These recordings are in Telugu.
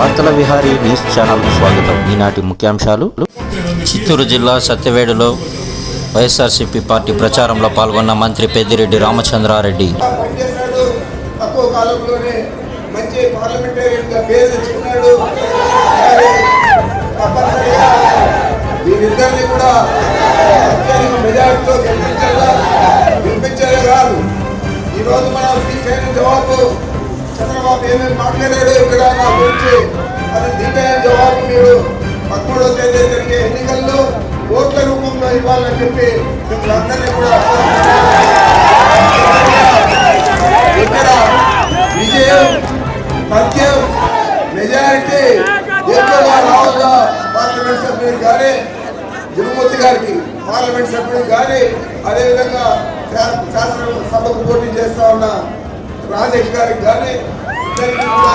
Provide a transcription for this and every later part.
వార్తల విహారీ న్యూస్ ఛానల్కు స్వాగతం. ఈనాటి ముఖ్యాంశాలు. చిత్తూరు జిల్లా సత్యవేడులో వైఎస్ఆర్సీపీ పార్టీ ప్రచారంలో పాల్గొన్న మంత్రి పెద్దిరెడ్డి రామచంద్రారెడ్డి. పనిచేశాడు తక్కువ కాలంలోనే మంచి ఈరోజు మనం జవాబు చంద్రబాబు ఏమేమి మాట్లాడాడు ఇక్కడ నా గురించి అదేవిధంగా శా- శాసన సభకు పోటీ చేస్తా ఉన్న రాజేష్ గారికి కానీ ఇద్దరికి కూడా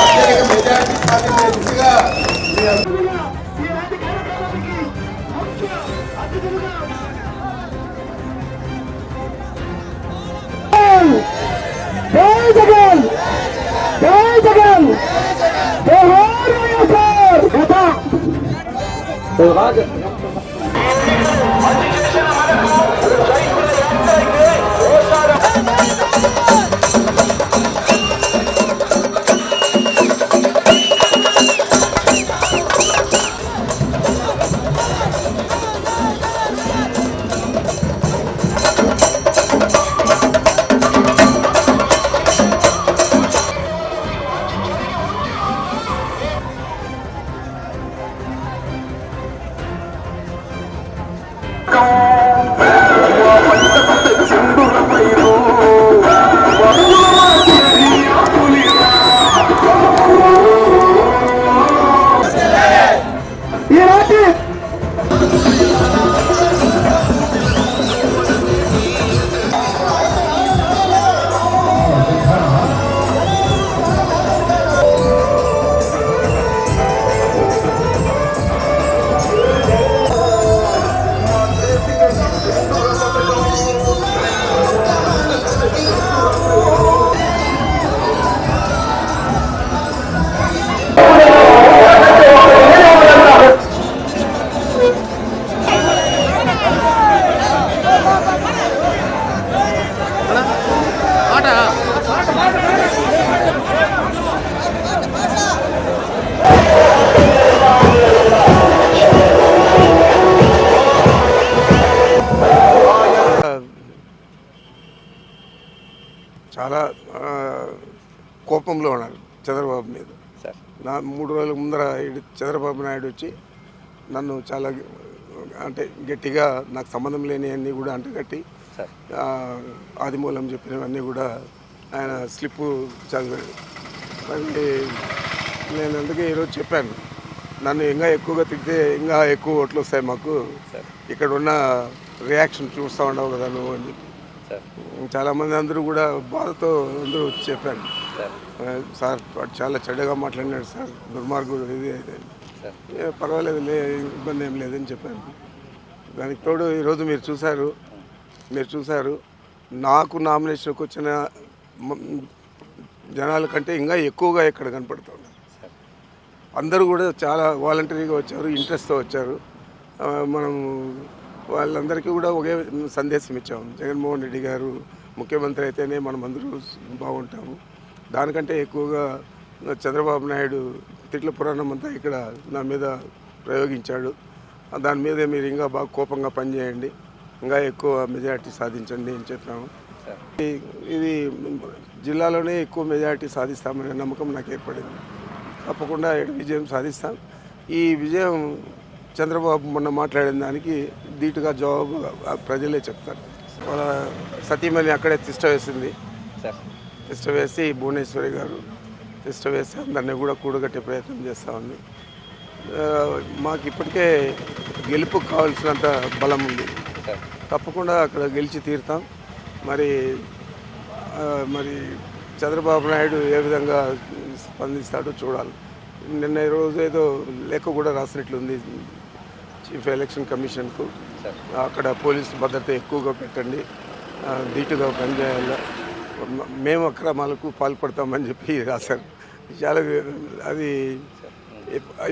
అత్యధిక మెజారిటీ సాధించే దిశగా మీ అందరూ చాలా కోపంలో ఉన్నారు చంద్రబాబు మీద. నా మూడు రోజుల ముందర చంద్రబాబు నాయుడు వచ్చి నన్ను చాలా అంటే గట్టిగా నాకు సంబంధం లేని అన్నీ కూడా అంటగట్టి ఆదిమూలం చెప్పినవన్నీ కూడా ఆయన స్లిప్ చదివాడు మరి నేను అందుకే ఈరోజు చెప్పాను. నన్ను ఇంకా ఎక్కువగా తిడితే ఇంకా ఎక్కువ ఓట్లు వస్తాయి మాకు. ఇక్కడ ఉన్న రియాక్షన్ చూస్తూ ఉండవు కదా నువ్వు అని చెప్పి. చాలా మంది అందరూ కూడా బాధతో అందరూ ఆ, సార్ చాలా చెడ్డగా మాట్లాడినాడు సార్. దుర్మార్గుడు ఇది. ఏ, పర్వాలేదు లే ఇబ్బంది ఏం లేదని చెప్పాను దానికి తోడు ఈరోజు మీరు చూశారు. మీరు చూశారు. నాకు నామినేషన్కి వచ్చిన జనాల కంటే ఇంకా ఎక్కువగా ఇక్కడ కనపడుతూ ఉన్నారు అందరూ కూడా చాలా వాలంటరీగా వచ్చారు ఇంట్రెస్ట్తో వచ్చారు. మనం వాళ్ళందరికీ కూడా ఒకే సందేశం ఇచ్చాము జగన్మోహన్ రెడ్డి గారు ముఖ్యమంత్రి అయితేనే మనం అందరూ బాగుంటాము. దానికంటే ఎక్కువగా చంద్రబాబు నాయుడు తిట్ల పురాణం అంతా ఇక్కడ నా మీద ప్రయోగించాడు. దాని మీదే మీరు ఇంకా బాగా కోపంగా పనిచేయండి. ఇంకా ఎక్కువ మెజారిటీ సాధించండి అని చెప్పాము. ఇది జిల్లాలోనే ఎక్కువ మెజారిటీ సాధిస్తామనే నమ్మకం నాకు ఏర్పడింది. తప్పకుండా విజయం సాధిస్తాం. ఈ విజయం చంద్రబాబు మొన్న మాట్లాడిన దానికి ధీటుగా జవాబు ప్రజలే చెప్తారు. వాళ్ళ సతీమణి అక్కడే తిష్ట వేసింది. తిష్ట వేసి భువనేశ్వరి గారు తిష్ట వేసి అందరినీ కూడా కూడగట్టే ప్రయత్నం చేస్తూ ఉంది. మాకు ఇప్పటికే గెలుపు కావాల్సినంత బలం ఉంది. తప్పకుండా అక్కడ గెలిచి తీరుతాం. మరి మరి చంద్రబాబు నాయుడు ఏ విధంగా స్పందిస్తాడో చూడాలి. నిన్న ఈ రోజు ఏదో లేఖ కూడా రాసినట్లుంది. చీఫ్ ఎలక్షన్ కమిషన్కు అక్కడ పోలీస్ భద్రత ఎక్కువగా పెట్టండి. ధీటుగా పనిచేయాలి. మేము అక్రమాలకు పాల్పడతామని చెప్పి రాశారు. చాలా అది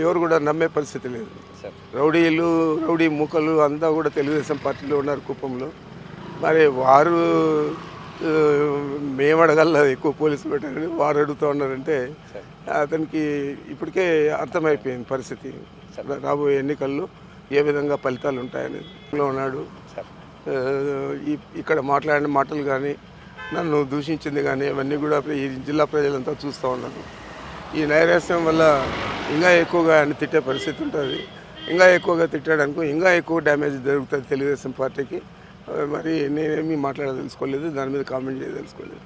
ఎవరు కూడా నమ్మే పరిస్థితి లేదు. రౌడీలు రౌడీ మూకలు అంతా కూడా తెలుగుదేశం పార్టీలో ఉన్నారు కుప్పంలో మరి వారు మేము అడగల ఎక్కువ పోలీసులు పెట్టారని వారు అడుగుతూ ఉన్నారంటే అతనికి ఇప్పటికే అర్థమైపోయింది పరిస్థితి. రాబోయే ఎన్నికల్లో ఏ విధంగా ఫలితాలు ఉంటాయని ఉన్నాడు. ఇక్కడ మాట్లాడిన మాటలు కానీ నన్ను దూషించింది కానీ ఇవన్నీ కూడా ఈ జిల్లా ప్రజలంతా చూస్తూ ఉన్నారు. ఈ నైరాశ్యం వల్ల ఇంకా ఎక్కువగా ఆయన తిట్టే పరిస్థితి ఉంటుంది. ఇంకా ఎక్కువగా తిట్టడానికి ఇంకా ఎక్కువ డ్యామేజ్ జరుగుతుంది తెలుగుదేశం పార్టీకి. మరి నేనేమీ మాట్లాడదలుచుకోలేదు దాని మీద కామెంట్ చేయదలుచుకోలేదు.